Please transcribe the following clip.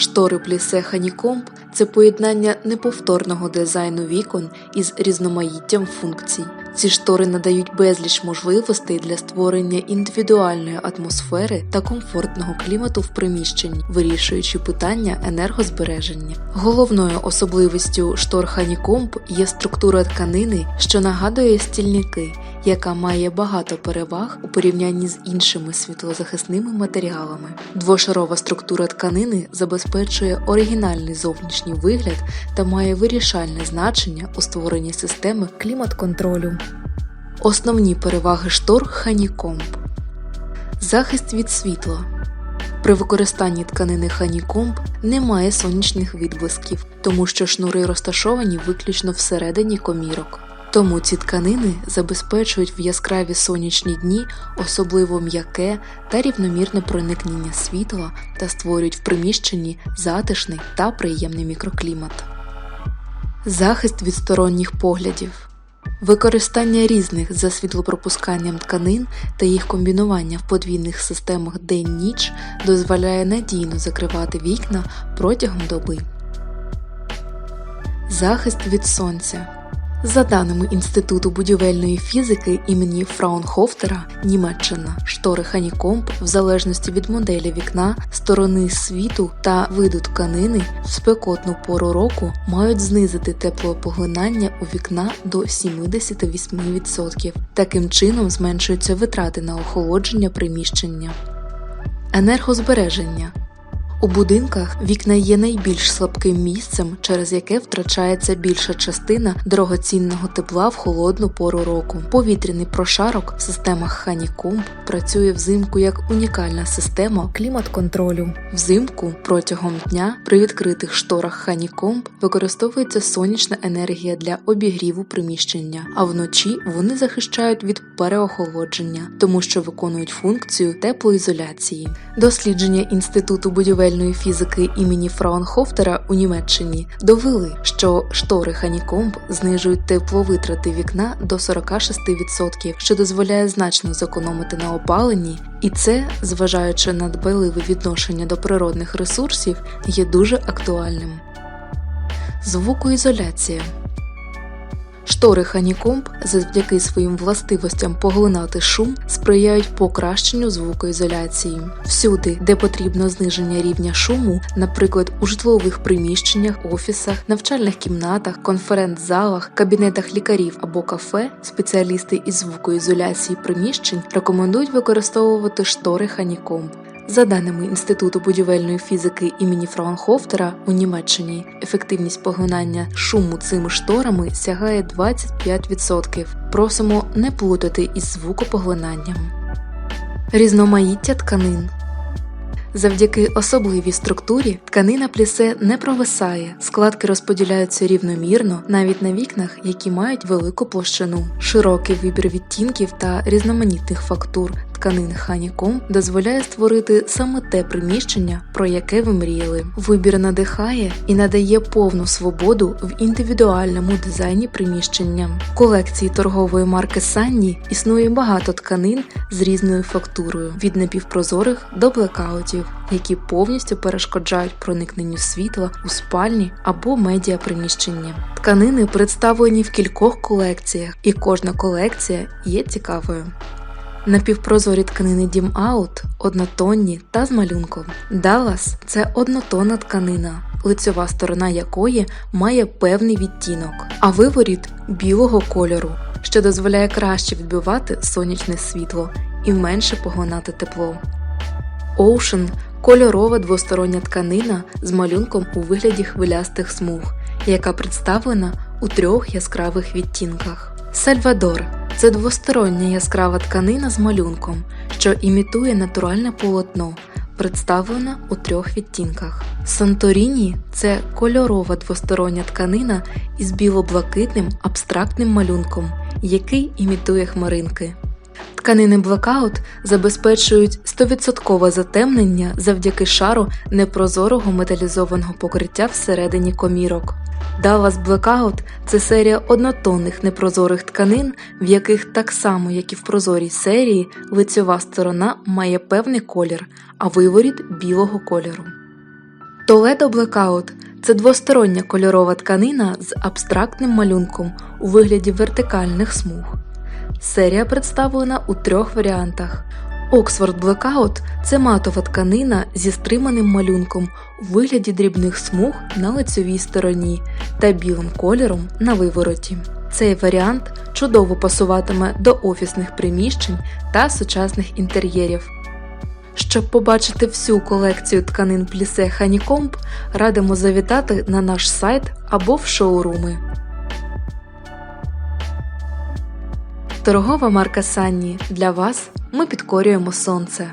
Штори плісе Ханікомб це поєднання неповторного дизайну вікон із різноманіттям функцій. Ці штори надають безліч можливостей для створення індивідуальної атмосфери та комфортного клімату в приміщенні, вирішуючи питання енергозбереження. Головною особливістю штор Ханікомб є структура тканини, що нагадує стільники, яка має багато переваг у порівнянні з іншими світлозахисними матеріалами. Двошарова структура тканини забезпечує оригінальний зовнішній вигляд та має вирішальне значення у створенні системи клімат-контролю. Основні переваги штор Ханікомб Захист від світла. При використанні тканини Ханікомб немає сонячних відблисків, тому що шнури розташовані виключно всередині комірок. Тому ці тканини забезпечують в яскраві сонячні дні особливо м'яке та рівномірне проникнення світла та створюють в приміщенні затишний та приємний мікроклімат. Захист від сторонніх поглядів. Використання різних за світлопропусканням тканин та їх комбінування в подвійних системах день-ніч дозволяє надійно закривати вікна протягом доби. Захист від сонця. За даними Інституту будівельної фізики імені Фраунхофтера, Німеччина, штори Ханікомб, в залежності від моделі вікна, сторони світу та виду тканини в спекотну пору року мають знизити теплопоглинання у вікна до 78%. Таким чином зменшуються витрати на охолодження приміщення. Енергозбереження у будинках вікна є найбільш слабким місцем, через яке втрачається більша частина дорогоцінного тепла в холодну пору року. Повітряний прошарок в системах Ханікомб працює взимку як унікальна система клімат-контролю. Взимку протягом дня при відкритих шторах Ханікомб використовується сонячна енергія для обігріву приміщення, а вночі вони захищають від переохолодження, тому що виконують функцію теплоізоляції. Дослідження інституту будівель будівельної фізики імені Фраунхофтера у Німеччині довели, що штори Ханікомб знижують тепловитрати вікна до 46%, що дозволяє значно зекономити на опаленні, і це, зважаючи на дбайливе відношення до природних ресурсів, є дуже актуальним. Звукоізоляція Штори Ханікомб завдяки своїм властивостям поглинати шум сприяють покращенню звукоізоляції. Всюди, де потрібно зниження рівня шуму, наприклад, у житлових приміщеннях, офісах, навчальних кімнатах, конференц-залах, кабінетах лікарів або кафе, спеціалісти із звукоізоляції приміщень рекомендують використовувати штори Ханікомб. За даними Інституту будівельної фізики імені Фраунхофтера у Німеччині, ефективність поглинання шуму цими шторами сягає 25%. Просимо не плутати із звукопоглинанням. Різноманіття тканин Завдяки особливій структурі тканина плісе не провисає, складки розподіляються рівномірно навіть на вікнах, які мають велику площину. Широкий вибір відтінків та різноманітних фактур тканин Ханіком дозволяє створити саме те приміщення, про яке ви мріяли. Вибір надихає і надає повну свободу в індивідуальному дизайні приміщення. В колекції торгової марки Санні існує багато тканин з різною фактурою від напівпрозорих до блекаутів, які повністю перешкоджають проникненню світла у спальні або медіаприміщенні. Тканини представлені в кількох колекціях, і кожна колекція є цікавою. Напівпрозорі тканини Дім Аут однотонні та з малюнком. Даллас це однотонна тканина, лицьова сторона якої має певний відтінок, а виворіт білого кольору, що дозволяє краще відбивати сонячне світло і менше поглинати тепло. Ocean – кольорова двостороння тканина з малюнком у вигляді хвилястих смуг, яка представлена у трьох яскравих відтінках. Сальвадор це двостороння яскрава тканина з малюнком, що імітує натуральне полотно, представлена у трьох відтінках. Санторіні це кольорова двостороння тканина із біло-блакитним абстрактним малюнком, який імітує хмаринки. Тканини Blackout забезпечують 100% затемнення завдяки шару непрозорого металізованого покриття всередині комірок. Dallas Blackout – це серія однотонних непрозорих тканин, в яких так само, як і в прозорій серії, лицьова сторона має певний колір, а виворіт білого кольору. Toledo Blackout – це двостороння кольорова тканина з абстрактним малюнком у вигляді вертикальних смуг. Серія представлена у трьох варіантах. Oxford Blackout – це матова тканина зі стриманим малюнком у вигляді дрібних смуг на лицевій стороні та білим кольором на вивороті. Цей варіант чудово пасуватиме до офісних приміщень та сучасних інтер'єрів. Щоб побачити всю колекцію тканин плісе Honeycomb, радимо завітати на наш сайт або в шоуруми. Торгова марка Санні. Для вас ми підкорюємо сонце.